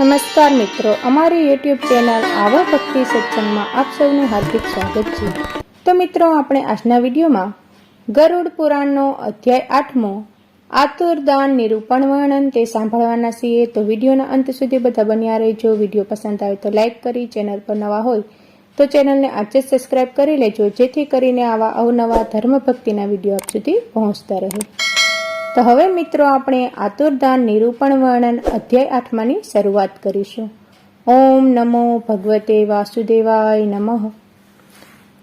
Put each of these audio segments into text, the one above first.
નમસ્કાર મિત્રો, અમારી યુટ્યુબ ચેનલ આવા ભક્તિ સત્સંગમાં આપ સૌનું હાર્દિક સ્વાગત છે. તો મિત્રો, આપણે આજના વિડીયોમાં ગરુડ પુરાણનો અધ્યાય આઠમો આતુરદાન નિરૂપણ વર્ણન તે સાંભળવાના છીએ. તો વિડીયોના અંત સુધી બધા બન્યા રહેજો. વીડિયો પસંદ આવે તો લાઇક કરી, ચેનલ પર નવા હોય તો ચેનલને આજે જ સબસ્ક્રાઇબ કરી લેજો, જેથી કરીને આવા અવનવા ધર્મ ભક્તિના વીડિયો આપ સુધી પહોંચતા રહે. તો હવે મિત્રો આપણે આતુરદાન નિરૂપણ વર્ણન અધ્યાય આઠમાની શરૂઆત કરીશું. ઓમ નમો ભગવતે વાસુદેવાય નમઃ.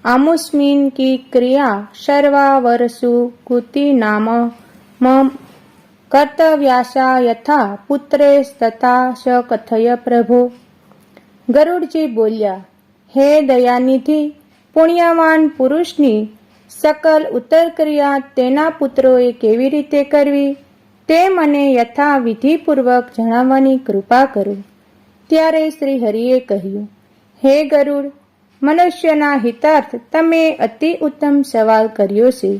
આમુસ્મિન કી ક્રિયા સર્વા વરસુ કુતિ નામ. મમ કર્તવ્યાસા યથા પુત્રે તથા સ કથય પ્રભુ. ગરુડજી બોલ્યા, હે દયાનિધિ, પુણ્યવાન પુરુષની સકલ ઉત્તર ક્રિયા તેના પુત્રોએ કેવી રીતે કરવી? તે મને યથાવિધિપૂર્વક જણાવવાની કૃપા કરો. ત્યારે શ્રી હરિએ કહ્યું, હે ગરુડ, મનુષ્યના હિતાર્થ તમે અતિ ઉત્તમ સવાલ કર્યો છે.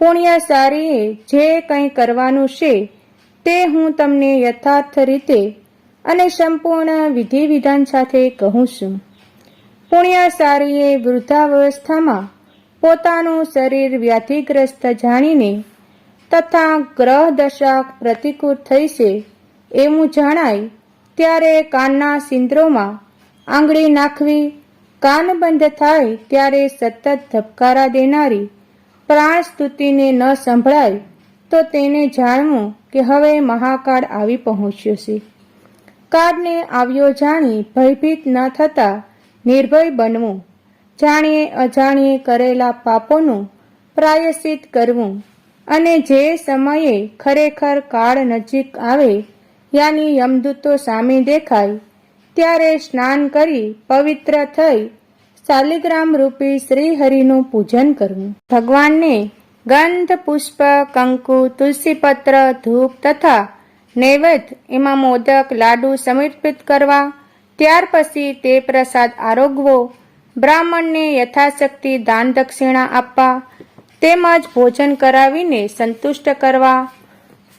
પુણ્યસારીએ જે કંઈ કરવાનું છે, તે હું તમને યથાર્થ રીતે અને સંપૂર્ણ વિધિ વિધાન સાથે કહું છું. પુણ્યસારીએ વૃદ્ધાવસ્થામાં પોતાનું શરીર વ્યાધિગ્રસ્ત જાણીને તથા ગ્રહ દશા પ્રતિકૂળ થઈ છે એવું જણાય ત્યારે કાનના સિંદ્રોમાં આંગળી નાખવી, કાન બંધ થાય ત્યારે સતત ધબકારા દેનારી પ્રાણ સ્તુતિને ન સંભળાય તો તેને જાણવું કે હવે મહાકાળ આવી પહોંચ્યો છે. કાળને આવ્યો જાણી ભયભીત ન થતા નિર્ભય બનવું જાણીએ અજાણીએ કરેલા પાપોનું પ્રાયશ્ચિત કરવું. અને જે સમયે ખરેખર કાળ નજીક આવે, યાની યમદૂતો સામે દેખાય, ત્યારે સ્નાન કરી પવિત્ર થઈ શાલિગ્રામ રૂપી શ્રીહરિનું પૂજન કરવું. ભગવાનને ગંધ, પુષ્પ, કંકુ, તુલસીપત્ર, ધૂપ તથા નૈવેદ્ય, એમાં મોદક લાડુ સમર્પિત કરવા, ત્યાર પછી તે પ્રસાદ આરોગવો બ્રાહ્મણને યથાશક્તિ દાન દક્ષિણા આપવા, તેમજ ભોજન કરાવીને સંતુષ્ટ કરવા,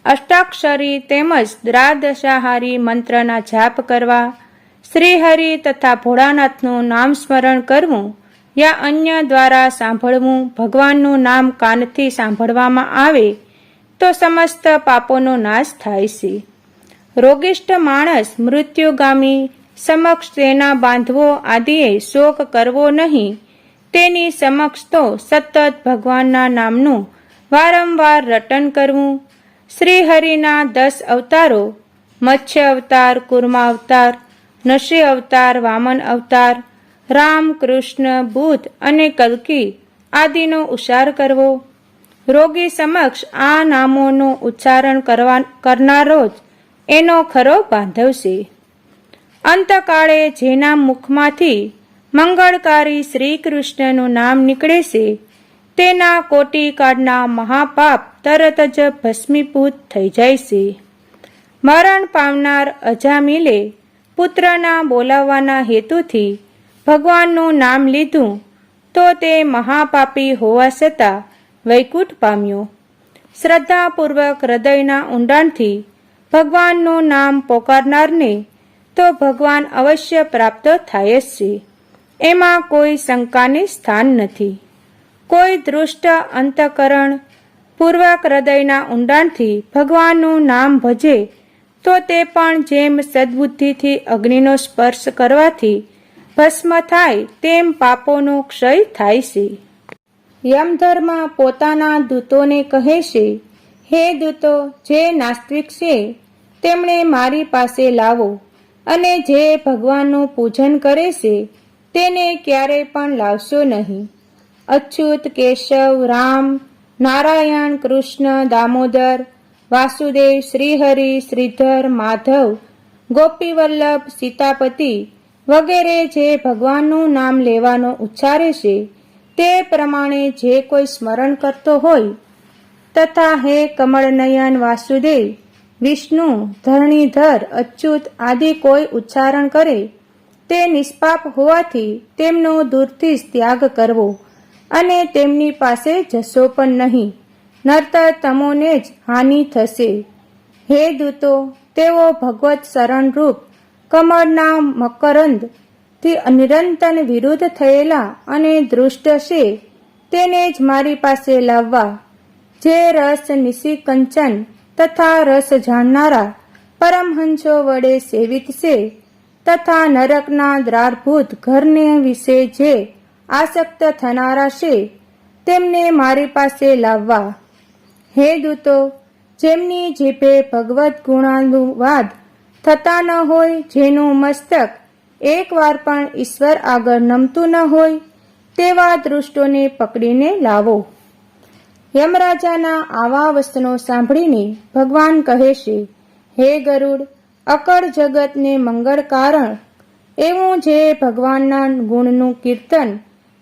અષ્ટાક્ષરી તેમજ દ્રાદશાહારી મંત્રના જાપ કરવા, શ્રીહરિ તથા ભોળાનાથનું નામ સ્મરણ કરવું, યા અન્ય દ્વારા સાંભળવું, ભગવાનનું નામ કાનથી સાંભળવામાં આવે, તો સમસ્ત પાપોનો નાશ થાય છે. રોગિષ્ઠ માણસ મૃત્યુગામી સમક્ષ તેના બાંધવો આદિએ શોક કરવો નહીં. તેની સમક્ષ તો સતત ભગવાનના નામનું વારંવાર રટન કરવું. શ્રીહરિના દસ અવતારો, મત્સ્ય અવતાર, કુર્મા અવતાર નશી અવતાર, વામન અવતાર રામ કૃષ્ણ બુદ્ધ અને કલ્કી આદિનો ઉચ્ચાર કરવો. રોગી સમક્ષ આ નામોનું ઉચ્ચારણ કરવા, કરનારો જ એનો ખરો બાંધવ છે. અંતકાળે જેના મુખમાંથી મંગળકારી શ્રી કૃષ્ણનું નામ નીકળે છે, તેના કોટિકાળના મહાપાપ તરત જ ભસ્મીભૂત થઈ જાય છે. મરણ પામનાર અજામિલે પુત્રના બોલાવવાના હેતુથી ભગવાનનું નામ લીધું તો તે મહાપાપી હોવા છતાં વૈકુંઠ પામ્યો. શ્રદ્ધાપૂર્વક હૃદયના ઊંડાણથી ભગવાનનું નામ પોકારનારને તો ભગવાન અવશ્ય પ્રાપ્ત થાય જ છે. એમાં કોઈ શંકાને સ્થાન નથી. કોઈ દૃષ્ટ અંતકરણ પૂર્વક હૃદયના ઊંડાણથી ભગવાનનું નામ ભજે, તો તે પણ જેમ સદબુદ્ધિથી અગ્નિનો સ્પર્શ કરવાથી ભસ્મ થાય, તેમ પાપોનો ક્ષય થાય છે. યમધર્મ પોતાના દૂતોને કહે છે, હે દૂતો, જે નાસ્તિક છે, તેમણે મારી પાસે લાવો. અને જે ભગવાનનું પૂજન કરે છે, તેને ક્યારેય પણ લાવશો નહીં. અચ્યુત કેશવ, રામ, નારાયણ, કૃષ્ણ, દામોદર, વાસુદેવ, શ્રીહરિ, શ્રીધર, માધવ, ગોપીવલ્લભ, સીતાપતિ વગેરે જે ભગવાનનું નામ લેવાનો ઉચ્ચારે છે, તે પ્રમાણે જે કોઈ સ્મરણ કરતો હોય, તથા હે કમળનયન વાસુદેવ વિષ્ણુ, ધરણીધર, અચ્યુત આદિ કોઈ ઉચ્ચારણ કરે, તે નિષ્પાપ હોવાથી તેમનો દૂરથી જ ત્યાગ કરવો અને તેમની પાસે જશો પણ નહીં. નરતર તમોને જ હાનિ થશે. હે દૂતો, તેઓ ભગવત શરણરૂપ, કમળના મકરંદથી અનિરંતન વિરુદ્ધ થયેલા અને દૃષ્ટ છે, તેને જ મારી પાસે લાવવા. જે રસ નિશિકંચન તથા રસ જાણનારા પરમહંસો વડે સેવિત છે. તથા નરકના દ્રારભૂત ઘરને વિશે જે આસક્ત થનારા છે, તેમને મારી પાસે લાવવા. હે દૂતો, જેમની જીભે ભગવત ગુણાનુવાદ થતા ન હોય, જેનું મસ્તક એકવાર પણ ઈશ્વર આગળ નમતું ન હોય, તેવા દૃષ્ટોને પકડીને લાવો. યમરાજાના આવા વસ્તનો સાંભળીને ભગવાન કહે છે, હે ગરુડ, અકળ જગતને મંગળ કારણ, એવું જે ભગવાનના ગુણનું કીર્તન,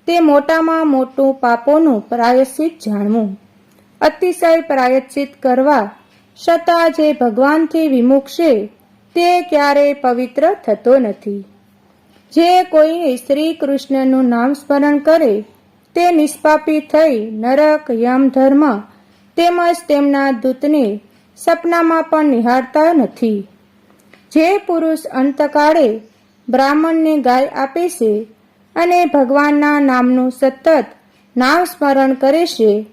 તે મોટામાં મોટું પાપોનું પ્રાયશ્ચિત જાણવું. અતિશય પ્રાયશ્ચિત કરવા છતાં જે ભગવાનથી વિમુખ છે તે ક્યારેય પવિત્ર થતો નથી. જે કોઈ શ્રી કૃષ્ણનું નામ સ્મરણ કરે તે નિષ્પાપી થઈ નરક યમ ધર્મ તેમજ તેમના દૂતને સપનામાં પણ નિહાળતા નથી. જે પુરુષ અંતકાળે બ્રાહ્મણને ગાય આપે છે અને ભગવાનના નામનું સતત નામ સ્મરણ કરે છે,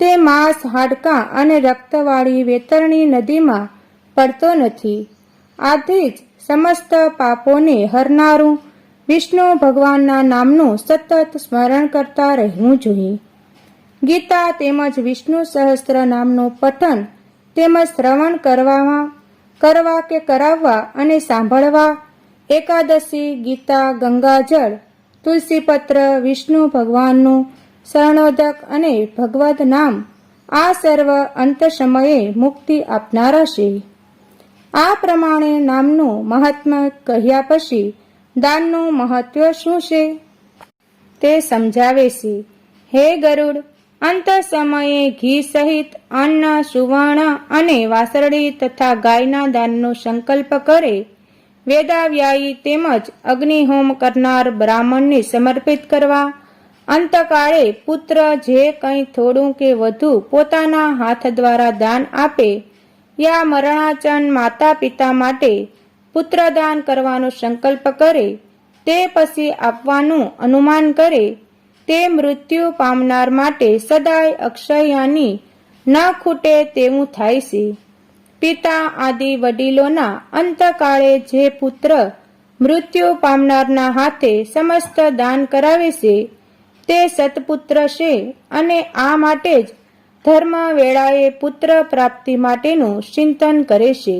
તે માંસ, હાડકાં અને રક્તવાળી વેતરણી નદીમાં પડતો નથી. આથી જ સમસ્ત પાપોને હરનારું વિષ્ણુ ભગવાનના નામનું સતત સ્મરણ કરતા રહેવું જોઈએ. ગીતા તેમજ વિષ્ણુ સહસ્ત્ર નામનું પઠન તેમજ શ્રવણ કરવામાં, કરવા કે કરાવવા અને સાંભળવા, એકાદશી, ગીતા, ગંગાજળ, તુલસીપત્ર, વિષ્ણુ ભગવાનનું શરણોદક અને ભગવદ નામ આ સર્વ અંત સમયે મુક્તિ આપનારા છે આ પ્રમાણે નામનું મહાત્મા કહ્યા પછી દાનનું મહત્વ શું છે? તે સમજાવે છે. હે ગરુડ, અંત સમયે ઘી સહિત અન્ન, સુવર્ણ અને વાસરડી તથા ગાયના દાનનો સંકલ્પ કરે. વેદાવ્યાયી તેમજ અગ્નિહોમ કરનાર બ્રાહ્મણને સમર્પિત કરવા. અંતકાળે પુત્ર જે કંઈ થોડું કે વધુ પોતાના હાથ દ્વારા દાન આપે, યા મરણાચન માતા પિતા માટે પુત્રદાન કરવાનો સંકલ્પ કરે, તે પછી આપવાનું અનુમાન કરે, તે મૃત્યુ પામનાર માટે સદાય અક્ષયાની ન ખૂટે તેવું થાય છે. પિતા આદિ વડીલોના અંતકાળે જે પુત્ર મૃત્યુ પામનારના હાથે સમસ્ત દાન કરાવે છે, તે સતપુત્ર છે અને આ માટે જ ધર્મ વેળાએ પુત્ર પ્રાપ્તિ માટેનું ચિંતન કરે છે.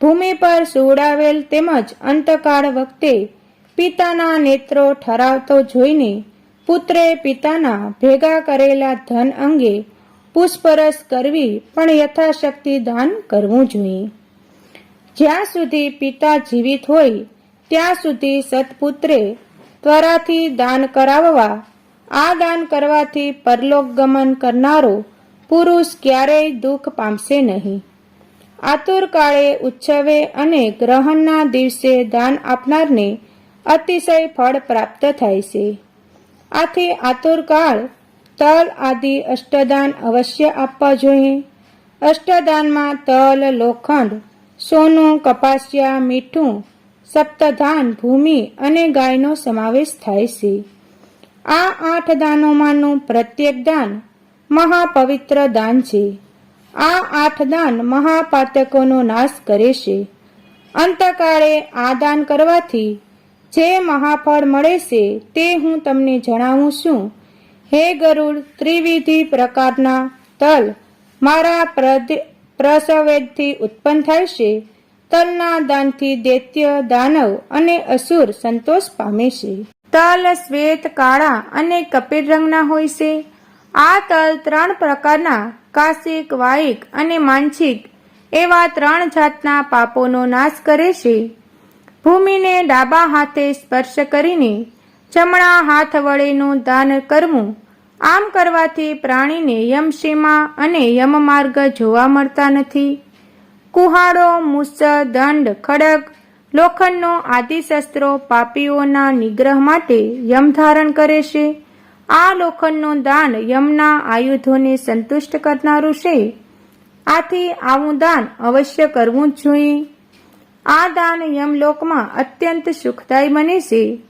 ભૂમિ પર સુવડાવેલ તેમજ અંતકાળ વખતે પિતાના નેત્રો ઠરાવતો જોઈને પુત્રે પિતાના ભેગા કરેલા ધન અંગે પૂછપરછ કરવી પણ યથાશક્તિ દાન કરવું જોઈએ. જ્યાં સુધી પિતા જીવિત હોય, ત્યાં સુધી સત્પુત્રે ત્વરાથી દાન કરાવવા, આ દાન કરવાથી પરલોક ગમન કરનારો પુરુષ ક્યારેય દુઃખ પામશે નહીં. આતુર કાળે ઉત્સવે અને ગ્રહણના દિવસે દાન આપનારને અતિશય ફળ પ્રાપ્ત થાય છે. આથી આતુર કાળ તલ આદિ અષ્ટદાન અવશ્ય આપવા જોઈએ. અષ્ટદાનમાં તલ, લોખંડ, સોનું, કપાસિયા, મીઠું, સપ્તધાન, ભૂમિ અને ગાયનો સમાવેશ થાય છે. આ આઠ દાનોમાંનું પ્રત્યેક દાન મહાપવિત્ર દાન છે. આ આઠ દાન મહાપાતકોનો નાશ કરે છે. અંતકાળે આ દાન કરવાથી જે મહાફળ મળે છે તે હું તમને જણાવું છું. હે ગરુડ, ત્રિવિધિ પ્રકારના તલ મારા પ્રસવેદથી ઉત્પન્ન થાય છે. તલના દાનથી દૈત્ય, દાનવ અને અસુર સંતોષ પામે છે. તલ, શ્વેત, કાળા અને કપિલ રંગના હોય છે. આ તલ ત્રણ પ્રકારના કાશિક, વાયિક અને માનસિક એવા ત્રણ જાતના પાપોનો નાશ કરે છે. ભૂમિને ડાબા હાથે સ્પર્શ કરીને જમણા હાથ વડેનું દાન કરવું આમ કરવાથી પ્રાણીને યમસીમા અને યમમાર્ગ જોવા મળતા નથી. કુહાડો, મુસ, દંડ ખડગ લોખંડનો આદિ શસ્ત્રો પાપીઓના નિગ્રહ માટે યમ ધારણ કરે છે. આ લોખંડનું દાન યમના આયુધોને સંતુષ્ટ કરનારું છે. આથી આવું દાન અવશ્ય કરવું જ જોઈએ. આ દાન યમલોકમાં અત્યંત સુખદાયી બને છે.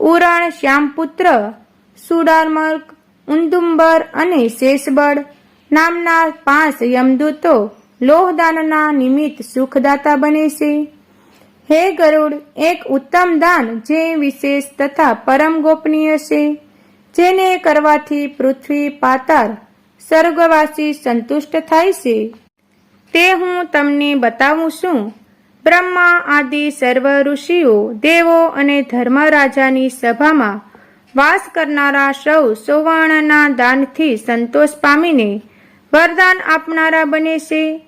ઉરણ શ્યામપુત્ર સુડારમર્ક ઉંદુંબર અને શેષબળ નામના પાંચ યમદૂતો લોહદાનના નિમિત્ત સુખદાતા બને છે. હે ગરુડ, એક ઉત્તમ દાન જે વિશેષ તથા પરમ ગોપનીય છે. જેને કરવાથી પૃથ્વી પાતાર સ્વર્ગવાસી સંતુષ્ટ થાય છે. તે હું તમને બતાવું છું. બ્રહ્મા આદિ સર્વ ઋષિઓ, દેવો અને ધર્મરાજાની સભામાં વાસ કરનારા સૌ સુવર્ણના દાનથી સંતોષ પામીને વરદાન આપનારા બને છે.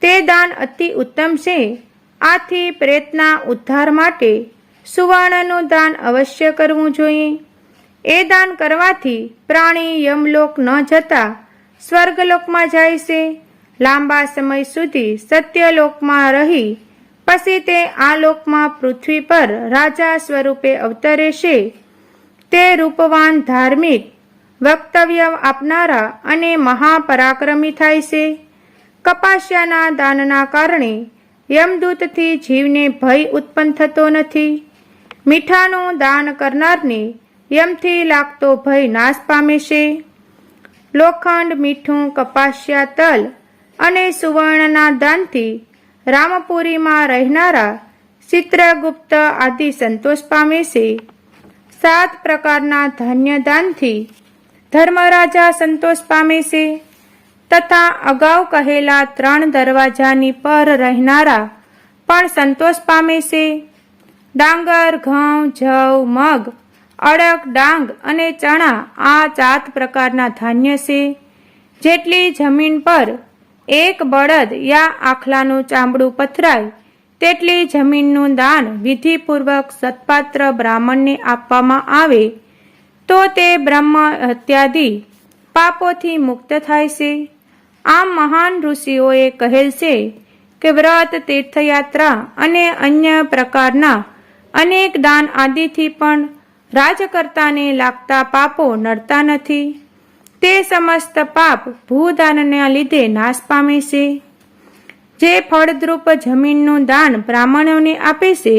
તે દાન અતિ ઉત્તમ છે. આથી પ્રેતના ઉદ્ધાર માટે સુવર્ણનું દાન અવશ્ય કરવું જોઈએ. એ દાન કરવાથી પ્રાણી યમલોક ન જતા સ્વર્ગલોકમાં જાય છે. લાંબા સમય સુધી સત્યલોકમાં રહી, પછી તે આ લોકમાં પૃથ્વી પર રાજા સ્વરૂપે અવતરે છે તે રૂપવાન ધાર્મિક વક્તવ્ય આપનારા અને મહાપરાક્રમી થાય છે. કપાસ્યાના દાનના કારણે યમદૂતથી જીવને ભય ઉત્પન્ન થતો નથી. મીઠાનું દાન કરનારને યમથી લાગતો ભય નાશ પામે છે. લોખંડ, મીઠું, કપાસિયા, તલ અને સુવર્ણના દાનથી રામપુરીમાં રહેનારા ચિત્રગુપ્ત આદિ સંતોષ પામે છે. સાત પ્રકારના ધાન્ય દાનથી ધર્મરાજા સંતોષ પામે છે. તથા અગાઉ કહેલા ત્રણ દરવાજાની પર રહેનારા પણ સંતોષ પામે છે. ડાંગર, ઘઉં, જવ, મગ અડક, ડાંગ અને ચણા આ ચાત પ્રકારના ધાન્ય છે. જેટલી જમીન પર એક બળદ યા આખલાનું ચામડું પથરાય, તેટલી જમીનનું દાન વિધિપૂર્વક સત્પાત્ર બ્રાહ્મણને આપવામાં આવે, તો તે બ્રહ્મ હત્યાદિ પાપોથી મુક્ત થાય છે. આમ મહાન ઋષિઓએ કહેલ છે કે વ્રત, તીર્થયાત્રા અને અન્ય પ્રકારના અનેક દાન આદિથી પણ રાજકર્તાને લાગતા પાપો નડતા નથી. તે સમસ્ત પાપ ભૂદાનના લીધે નાશ પામે છે. જે ફળદ્રુપ જમીનનું દાન બ્રાહ્મણોને આપે છે,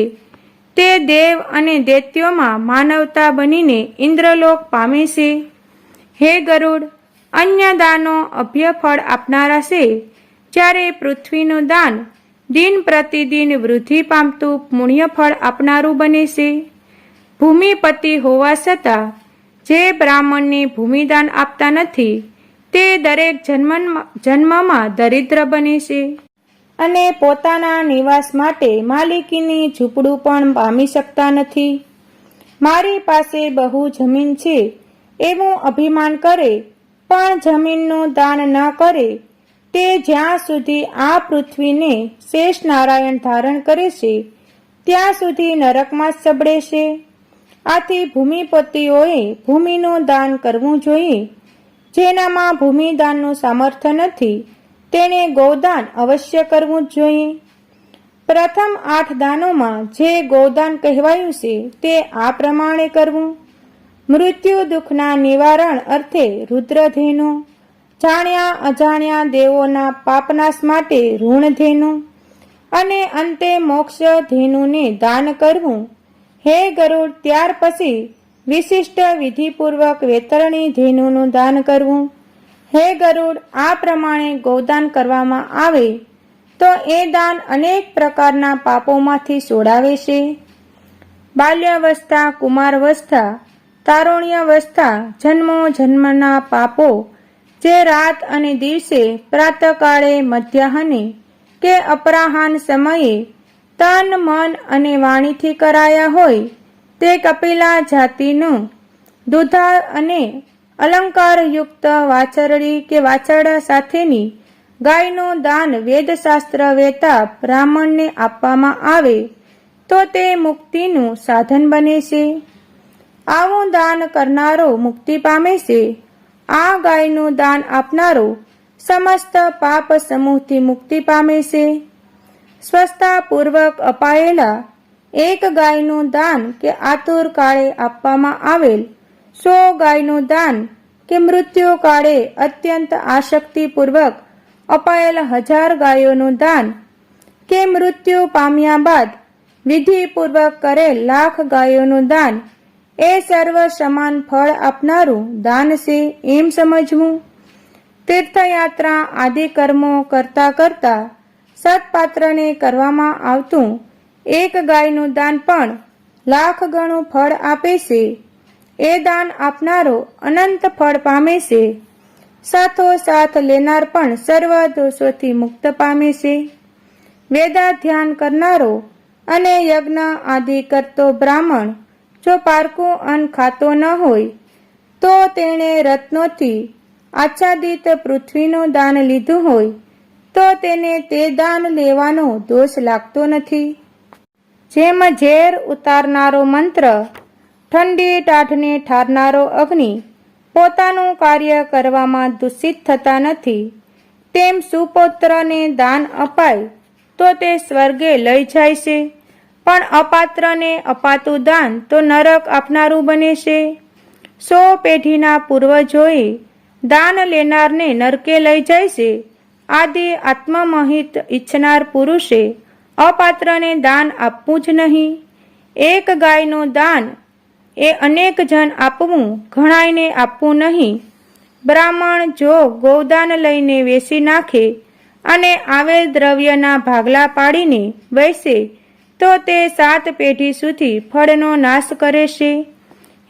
તે દેવ અને દૈત્યોમાં માનવતા બનીને ઇન્દ્રલોક પામે છે. હે ગરુડ અન્ય દાનો અભ્ય ફળ આપનારા છે, જ્યારે પૃથ્વીનું દાન દિન પ્રતિદિન વૃદ્ધિ પામતું પુણ્ય ફળ આપનારું બને છે. ભૂમિપતિ હોવા છતાં જે બ્રાહ્મણને ભૂમિદાન આપતા નથી, તે દરેક જન્મ જન્મમાં દરિદ્ર બને છે. અને પોતાના નિવાસ માટે માલિકીની ઝૂંપડું પણ પામી શકતા નથી. મારી પાસે બહુ જમીન છે, એવું અભિમાન કરે, પણ જમીનનું દાન ન કરે, તે જ્યાં સુધી આ પૃથ્વીને શેષ નારાયણ ધારણ કરે છે, ત્યાં સુધી નરકમાં સબડે છે. આથી ભૂમિપતિઓએ ભૂમિનું દાન કરવું જોઈએ. જેનામાં ભૂમિદાનનું સામર્થ્ય નથી તેણે ગૌદાન અવશ્ય કરવું જ જોઈએ. પ્રથમ આઠ દાનોમાં જે ગૌદાન કહેવાયું છે, તે આ પ્રમાણે કરવું. મૃત્યુ દુઃખના નિવારણ અર્થે રુદ્રધેનુ. જાણ્યા અજાણ્યા દેવોના પાપનાશ માટે ઋણધેનુ. અને અંતે મોક્ષ ધેનુને દાન કરવું. હે ગરુડ, ત્યાર પછી વિશિષ્ટ વિધિપૂર્વક વેતરણી ધેનુનું દાન કરવું. હે ગરુડ, આ પ્રમાણે ગૌદાન કરવામાં આવે, તો એ દાન અનેક પ્રકારના પાપોમાંથી છોડાવે છે. બાલ્યાવસ્થા, કુમારવસ્થા, તારુણ્યાવસ્થા, જન્મો જન્મના પાપો, જે રાત અને દિવસે પ્રાતકાળે મધ્યાહને કે અપરાહન સમયે તન, મન અને વાણીથી કરાયા હોય તે કપિલા જાતિનું દુધા અને અલંકારયુક્ત વાછરડી કે વાછરડા સાથેની ગાયનું દાન વેદશાસ્ત્ર વેતા બ્રાહ્મણને આપવામાં આવે તો તે મુક્તિનું સાધન બને છે. આવું દાન કરનારો મુક્તિ પામે છે. આ ગાયનું દાન આપનારો સમસ્ત પાપ સમૂહથી મુક્તિ પામે છે. સ્વસ્થતાપૂર્વક અપાયેલા એક ગાયનું દાન કે આતુર કાળે આપવામાં આવેલ. સો ગાયનું દાન કે મૃત્યુ કાળે અત્યંત આશક્તિપૂર્વક અપાયેલ હજાર ગાયોનું દાન કે મૃત્યુ પામ્યા બાદ વિધિપૂર્વક કરેલ લાખ ગાયોનું દાન એ સર્વ સમાન ફળ આપનારું દાન છે એમ સમજવું. તીર્થયાત્રા આદિ કર્મો કરતા કરતા સત્પાત્રને કરવામાં આવતું એક ગાયનું દાન પણ લાખ ગણું ફળ આપે છે. એ દાન આપનારો અનંત ફળ પામે છે. સાથો સાથ લેનાર પણ સર્વ દોષોથી મુક્ત પામે છે. વેદા ધ્યાન કરનારો અને યજ્ઞ આદિ કરતો બ્રાહ્મણ જો પારકું અન્ન ખાતો ન હોય, તો તેણે રત્નોથી આચ્છાદિત પૃથ્વીનું દાન લીધું હોય. તો તેને તે દાન લેવાનો દોષ લાગતો નથી. જેમ ઝેર ઉતારનારો મંત્ર, ઠંડી ટાઢને ઠારનારો અગ્નિ પોતાનું કાર્ય કરવામાં દૂષિત થતા નથી, તેમ સુપુત્રને દાન અપાય તો તે સ્વર્ગે લઈ જાય છે. પણ અપાત્રને અપાતું દાન તો નરક આપનારું બને છે. સો પેઢીના પૂર્વજોએ દાન લેનારને નરકે લઈ જાય છે. આદિ આત્મમહિત ઈચ્છનાર પુરુષે અપાત્રને દાન આપવું જ નહીં. એક ગાયનું દાન એ અનેક જન આપવું ઘણાયને આપવું નહીં. બ્રાહ્મણ જો ગૌદાન લઈને વેસી નાખે અને આવેલ દ્રવ્યના ભાગલા પાડીને બેસે તો તે સાત પેઢી સુધી ફળનો નાશ કરે છે.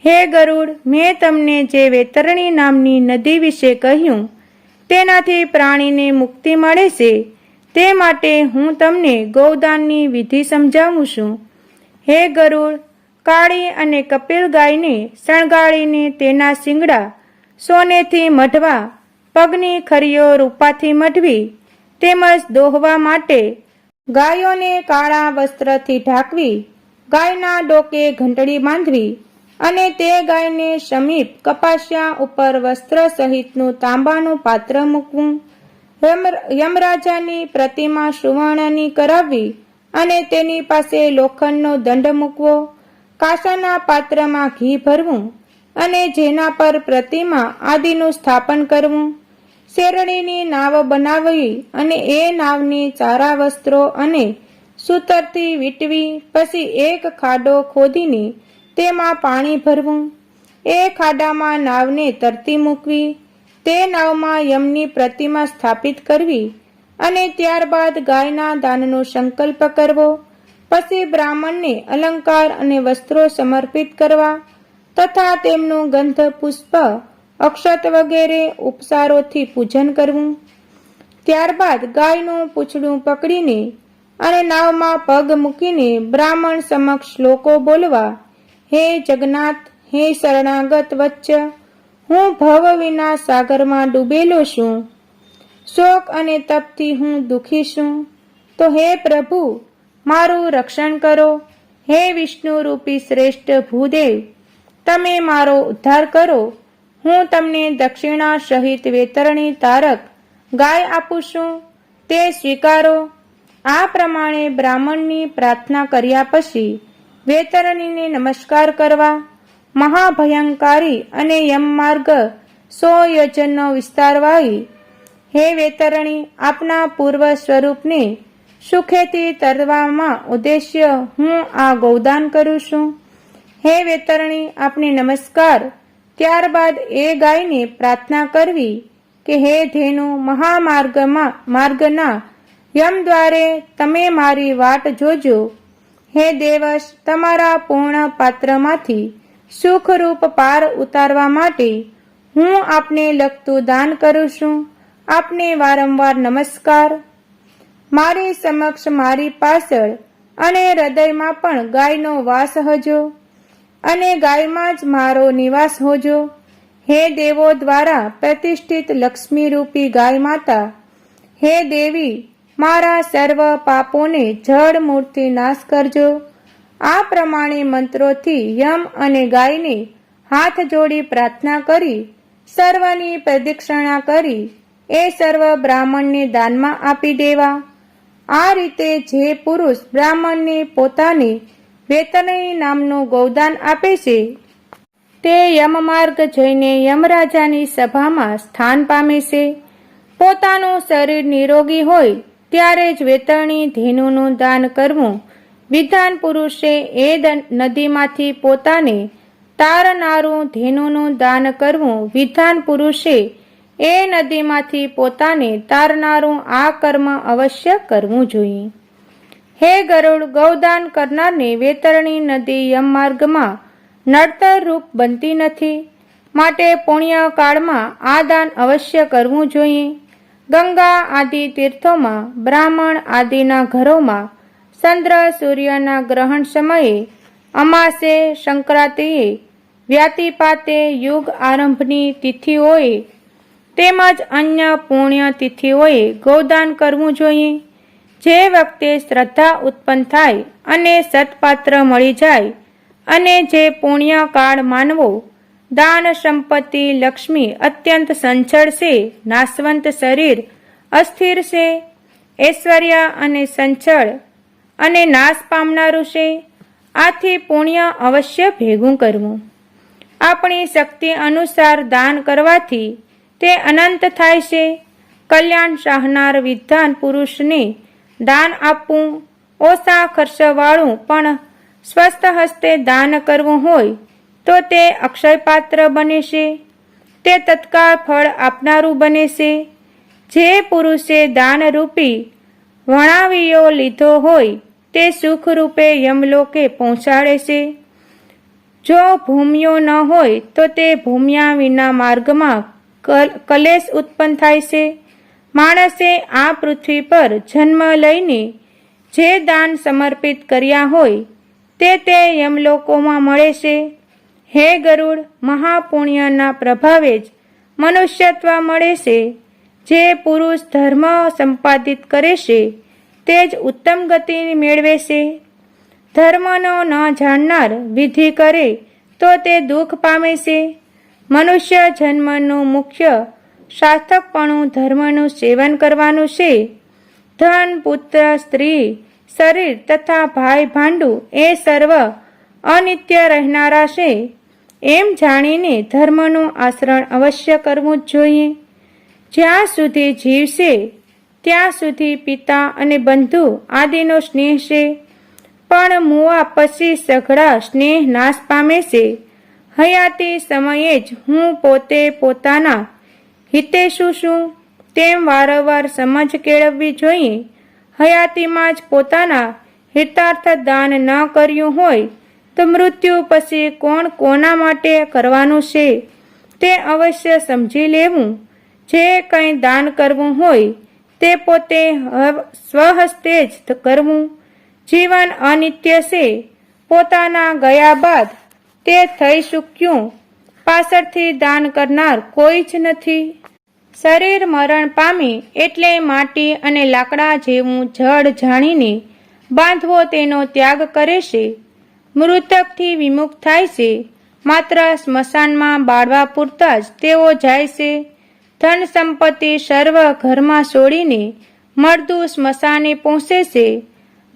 હે ગરુડ, મેં તમને જે વેતરણી નામની નદી વિશે કહ્યું તેનાથી પ્રાણીને મુક્તિ મળે છે. તે માટે હું તમને ગૌદાનની વિધિ સમજાવું છું. હે ગરુડ, કાળી અને કપિલ ગાયને શણગાળીને તેના શિંગડા, સોનેથી મઢવા, પગની ખરીઓ રૂપાથી મઢવી, તેમજ દોહવા માટે ગાયોને કાળા વસ્ત્રથી ઢાંકવી, ગાયના ડોકે ઘંટડી બાંધવી અને તે ગાયને સમીપ કપાસિયા ઉપર વસ્ત્ર સહિતનું તાંબાનું પાત્ર મૂકવું. યમરાજાની પ્રતિમા સુવર્ણની કરાવવી અને તેની પાસે લોખંડનો દંડ મૂકવો. કાસાના પાત્રમાં ઘી ભરવું અને જેના પર પ્રતિમા આદિનું સ્થાપન કરવું. શેરડીની નાવ બનાવવી અને એ નાવની ચારા વસ્ત્રો અને સૂતરથી વીંટવી, પછી એક ખાડો ખોદીને તેમાં પાણી ભરવું, એ ખાડામાં નાવને તરતી મૂકવી, તે નાવમાં યમની પ્રતિમા સ્થાપિત કરવી અને ત્યારબાદ ગાયના દાનનો સંકલ્પ કરવો, પછી બ્રાહ્મણને અલંકાર અને વસ્ત્રો સમર્પિત કરવા તથા તેમનું ગંધ, પુષ્પ, અક્ષત વગેરે ઉપસારોથી પૂજન કરવું. ત્યારબાદ ગાયનું પૂંછડું પકડીને અને નાવમાં પગ મૂકીને બ્રાહ્મણ સમક્ષ શ્લોકો બોલવા હે જગન્નાથ, હે શરણાગત વચ્ચ, હું ભવ વિના સાગરમાં ડૂબેલો છું. શોક અને તપથી હું દુખી છું. તો હે પ્રભુ, મારું રક્ષણ કરો. હે વિષ્ણુ રૂપી શ્રેષ્ઠ ભૂદેવ, તમે મારો ઉદ્ધાર કરો. હું તમને દક્ષિણા સહિત વેતરણી તારક ગાય આપું છું. તે સ્વીકારો. આ પ્રમાણે બ્રાહ્મણની પ્રાર્થના કર્યા પછી વેતરણીને નમસ્કાર કરવા, મહાભયંકારી અને યમમાર્ગ સો યોજનનો વિસ્તારવાળી હે વેતરણી, આપના પૂર્વ સ્વરૂપને સુખેથી તરવામાં ઉદ્દેશ્ય હું આ ગૌદાન કરું છું. હે વેતરણી, આપને નમસ્કાર. ત્યારબાદ એ ગાયને પ્રાર્થના કરવી કે, હે ધેનુ, મહામાર્ગમાં, માર્ગના યમ દ્વારે તમે મારી વાટ જોજો. હે દેવશ, તમારા પૂર્ણ પાત્રમાંથી સુખરૂપ પાર ઉતારવા માટે હું આપને લગતું દાન કરું છું. આપને વારંવાર નમસ્કાર. મારી સમક્ષ મારી પાછળ અને હૃદયમાં પણ ગાયનો વાસ હજો અને ગાયમાં જ મારો નિવાસ હોજો. હે દેવો દ્વારા પ્રતિષ્ઠિત લક્ષ્મી રૂપી ગાય માતા, હે દેવી મારા સર્વ પાપોને જળ મૂર્તિ નાશ કરજો. આ પ્રમાણે મંત્રોથી યમ અને ગાયને હાથ જોડી પ્રાર્થના કરી, સર્વની પ્રદક્ષિણા કરી, એ સર્વ બ્રાહ્મણને દાનમાં આપી દેવા. આ રીતે જે પુરુષ બ્રાહ્મણને પોતાને વેતનય નામનું ગૌદાન આપે છે, તે યમમાર્ગ જઈને યમરાજાની સભામાં સ્થાન પામે છે. પોતાનું શરીર નિરોગી હોય ત્યારે જ વેતરણી ધેનુનું દાન કરવું. વિધાન પુરુષે એ નદીમાંથી પોતાને તારનારું ધેનુનું દાન કરવું. વિધાન પુરુષે એ નદીમાંથી પોતાને તારનારું આ કર્મ અવશ્ય કરવું જોઈએ. હે ગરુડ, ગૌદાન કરનારને વેતરણી નદી યમમાર્ગમાં નડતર રૂપ બનતી નથી. માટે પુણ્યકાળમાં આ દાન અવશ્ય કરવું જોઈએ. ગંગા આદિ તીર્થોમાં, બ્રાહ્મણ આદિના ઘરોમાં, ચંદ્ર સૂર્યના ગ્રહણ સમયે, અમાસે સંક્રાંતિએ, વ્યાતિપાતે યુગ આરંભની તિથિઓએ, તેમજ અન્ય પુણ્ય તિથિઓએ ગૌદાન કરવું જોઈએ. જે વખતે શ્રદ્ધા ઉત્પન્ન થાય અને સત્પાત્ર મળી જાય અને જે પુણ્ય કાળ માનવો દાન સંપત્તિ લક્ષ્મી અત્યંત સંછળ છે, નાશવંત શરીર અસ્થિર છે, ઐશ્વર્ય અને સંછળ અને નાશ પામનારું છે. આથી પુણ્ય અવશ્ય ભેગું કરવું. આપણી શક્તિ અનુસાર દાન કરવાથી તે અનંત થાય છે. કલ્યાણ ચાહનાર વિદ્વાન પુરુષને દાન આપવું ઓછા ખર્ચવાળું પણ સ્વસ્થ હસ્તે દાન કરવું હોય તો તે અક્ષયપાત્ર બને છે. તે તત્કાળ ફળ આપનારું બને છે. જે પુરુષે દાનરૂપી વણાવીઓ લીધો હોય તે સુખરૂપે યમલોકે પહોંચાડે છે. જો ભૂમિયો ન હોય તો તે ભૂમ્યા વિના માર્ગમાં કલ- કલેશ ઉત્પન્ન થાય છે. માણસે આ પૃથ્વી પર જન્મ લઈને જે દાન સમર્પિત કર્યા હોય તે તે યમલોકોમાં મળે છે. હે ગરુડ, મહાપુણ્યના પ્રભાવે જ મનુષ્યત્વ મળે છે. જે પુરુષ ધર્મ સંપાદિત કરે છે, તે જ ઉત્તમ ગતિ મેળવે છે. ધર્મનો ન જાણનાર વિધિ કરે, તો તે દુઃખ પામે છે. મનુષ્ય જન્મનું મુખ્ય સાર્થકપણું ધર્મનું સેવન કરવાનું છે. ધન, પુત્ર, સ્ત્રી, શરીર તથા ભાઈ ભાંડુ એ સર્વ અનિત્ય રહેનારા છે. એમ જાણીને ધર્મનું આચરણ અવશ્ય કરવું જ જોઈએ. જ્યાં સુધી જીવશે ત્યાં સુધી પિતા અને બંધુ આદિનો સ્નેહ છે. પણ મુવા પછી સઘળા સ્નેહ નાશ પામે છે. હયાતી સમયે જ હું પોતે પોતાના હિતે શું છું. તેમ વારંવાર સમજ કેળવવી જોઈએ. હયાતીમાં જ પોતાના હિતાર્થ દાન ન કર્યું હોય તો મૃત્યુ પછી કોણ કોના માટે કરવાનું છે? તે અવશ્ય સમજી લેવું. જે કંઈ દાન કરવું હોય, તે પોતે સ્વહસ્તે જ કરવું. જીવન અનિત્ય છે. પોતાના ગયા બાદ તે થઈ ચૂક્યું પાછળથી દાન કરનાર કોઈ જ નથી. શરીર મરણ પામી એટલે માટી અને લાકડા જેવું જડ જાણીને બાંધવો તેનો ત્યાગ કરે છે. મૃતકથી વિમુખ થાય છે. માત્ર સ્મશાનમાં બાળવા પૂરતા જ તેઓ જાય છે. ધન સંપત્તિ સર્વ ઘરમાં છોડીને મળદું સ્મશાને પહોંચે છે.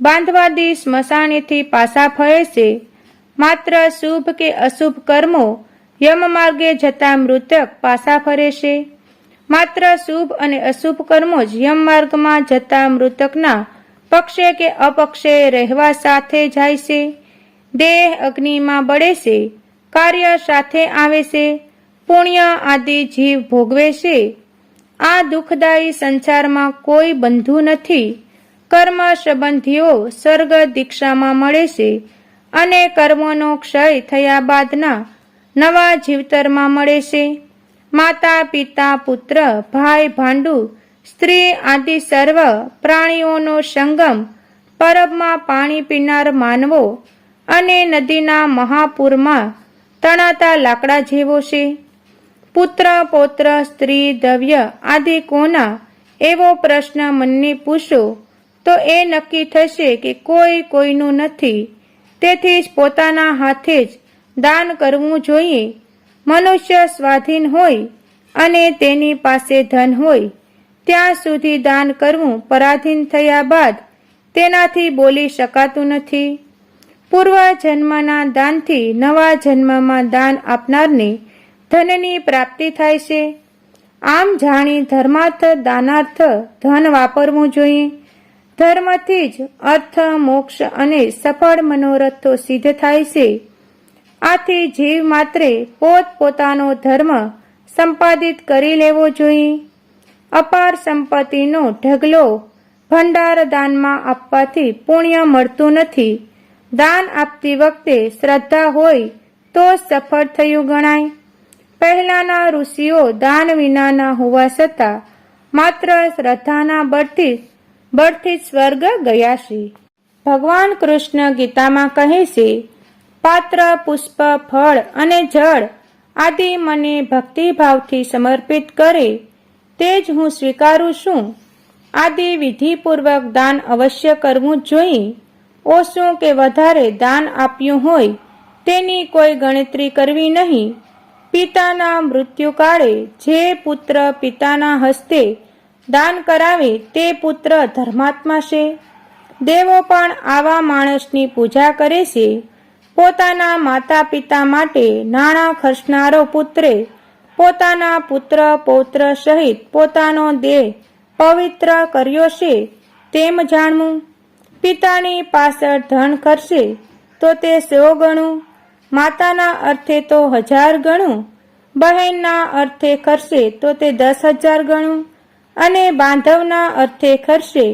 બાંધવાદી સ્મશાનેથી પાછા ફરે છે. માત્ર શુભ કે અશુભ કર્મો યમ માર્ગે જતા મૃતક પાછા ફરે છે. માત્ર શુભ અને અશુભ કર્મો જ યમ માર્ગમાં જતા મૃતકના પક્ષે કે અપક્ષે રહેવા સાથે જાય છે. દેહ અગ્નિમાં બળે છે, કાર્ય સાથે આવે છે, પુણ્ય આદિ જીવ ભોગવે છે. આ દુઃખદાયી સંસારમાં કોઈ બંધુ નથી. કર્મ સંબંધીઓ સ્વર્ગ દીક્ષામાં મળે છે અને કર્મનો ક્ષય થયા બાદના નવા જીવતરમાં મળે છે. માતા, પિતા, પુત્ર, ભાઈ, ભાંડુ, સ્ત્રી આદિ સર્વ પ્રાણીઓનો સંગમ પરબમાં પાણી પીનાર માનવો અને નદીના મહાપુરમાં તણાતા લાકડા જેવો છે. પુત્ર, પૌત્ર, સ્ત્રી દવ્ય આદિ કોના? એવો પ્રશ્ન મનને પૂછો તો એ નક્કી થશે કે કોઈ કોઈનું નથી. તેથી જ પોતાના હાથે જ દાન કરવું જોઈએ. મનુષ્ય સ્વાધીન હોય અને તેની પાસે ધન હોય, ત્યાં સુધી દાન કરવું પરાધીન થયા બાદ તેનાથી બોલી શકાતું નથી. પૂર્વ જન્મના દાનથી નવા જન્મમાં દાન આપનારને ધનની પ્રાપ્તિ થાય છે. આમ જાણી ધર્માર્થ, દાનાર્થ ધન વાપરવું જોઈએ. ધર્મથી જ અર્થ, મોક્ષ અને સફળ મનોરથો સિદ્ધ થાય છે. આથી જીવ માત્રે પોત પોતાનો ધર્મ સંપાદિત કરી લેવો જોઈએ. અપાર સંપત્તિનો ઢગલો ભંડાર દાનમાં આપવાથી પુણ્ય મળતું નથી. દાન આપતી વખતે શ્રદ્ધા હોય તો સફળ થયું ગણાય. પહેલાના ઋષિઓ દાન વિનાના હોવા છતાં માત્ર શ્રદ્ધાના બળથી બળથી સ્વર્ગ ગયા છે ભગવાન કૃષ્ણ ગીતામાં કહે છે, પાત્ર, પુષ્પ, ફળ અને જળ આદિ મને ભક્તિભાવથી સમર્પિત કરે, તે જ હું સ્વીકારું છું. આદિ વિધિપૂર્વક દાન અવશ્ય કરવું જોઈએ. ઓછું કે વધારે દાન આપ્યું હોય તેની કોઈ ગણતરી કરવી નહીં. પિતાના મૃત્યુકાળે જે પુત્ર પિતાના હસ્તે દાન કરાવે તે પુત્ર ધર્માત્મા છે. દેવો પણ આવા માણસની પૂજા કરે છે. પોતાના માતા પિતા માટે નાણાં ખર્ચનારો પુત્રે પોતાના પુત્ર, પૌત્ર સહિત પોતાનો દેહ પવિત્ર કર્યો છે તેમ જાણવું. પિતાની પાછળ ધન કરશે, તો તે સો ગણું, માતાના અર્થે તો હજાર ગણું, બહેનના અર્થે કરશે, તો તે દસ હજાર ગણું, અને બાંધવના અર્થે કરશે,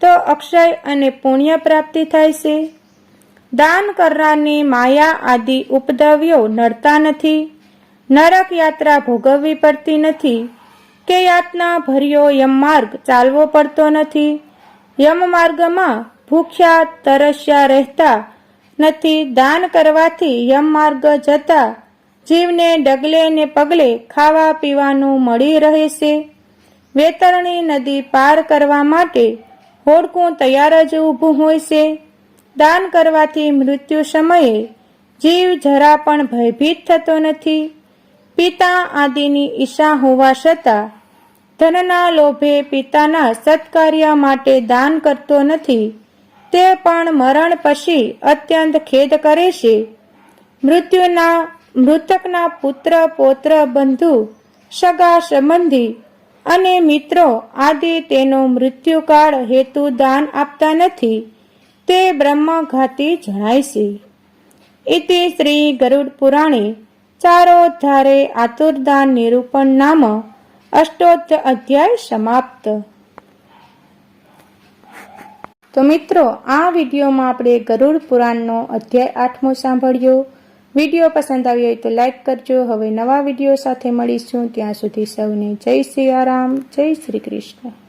તો અક્ષય અને પુણ્ય પ્રાપ્તિ થાય છે. દાન કરનારની માયા આદિ ઉપદ્રવ્યો નડતા નથી, નરક યાત્રા ભોગવવી પડતી નથી, કે યાતના ભર્યો યમમાર્ગ ચાલવો પડતો નથી, યમમાર્ગમાં ભૂખ્યા, તરસ્યા રહેતા નથી, દાન કરવાથી યમ માર્ગ જતા જીવને ડગલે ને પગલે ખાવા પીવાનું મળી રહે છે. વેતરણી નદી પાર કરવા માટે હોડકું તૈયાર જ ઊભું હોય છે. દાન કરવાથી મૃત્યુ સમયે જીવ જરા પણ ભયભીત થતો નથી. પિતા આદિની ઈચ્છા હોવા છતાં ધનના લોભે પિતાના સત્કાર્ય માટે દાન કરતો નથી. તે પણ મરણ પછી અત્યંત ખેદ કરે છે. મૃત્યુના, મૃતકના પુત્ર, પૌત્ર, બંધુ, સગા સંબંધી અને મિત્રો આદિ તેનો મૃત્યુકાળ હેતુ દાન આપતા નથી. તે બ્રહ્મઘાતી જણાય છે. ઇતિ શ્રી ગરુડ પુરાણે ચારોદ્ધારે આતુરદાન નિરૂપણ નામ અષ્ટોત્ત અધ્યાય સમાપ્ત. તો મિત્રો, આ વિડીયોમાં આપણે ગરુડ પુરાણનો અધ્યાય આઠમો સાંભળ્યો. વીડિયો પસંદ આવ્યો હોય તો લાઈક કરજો. હવે નવા વીડિયો સાથે મળીશું. ત્યાં સુધી સૌને જય સિયારામ જય શ્રી કૃષ્ણ.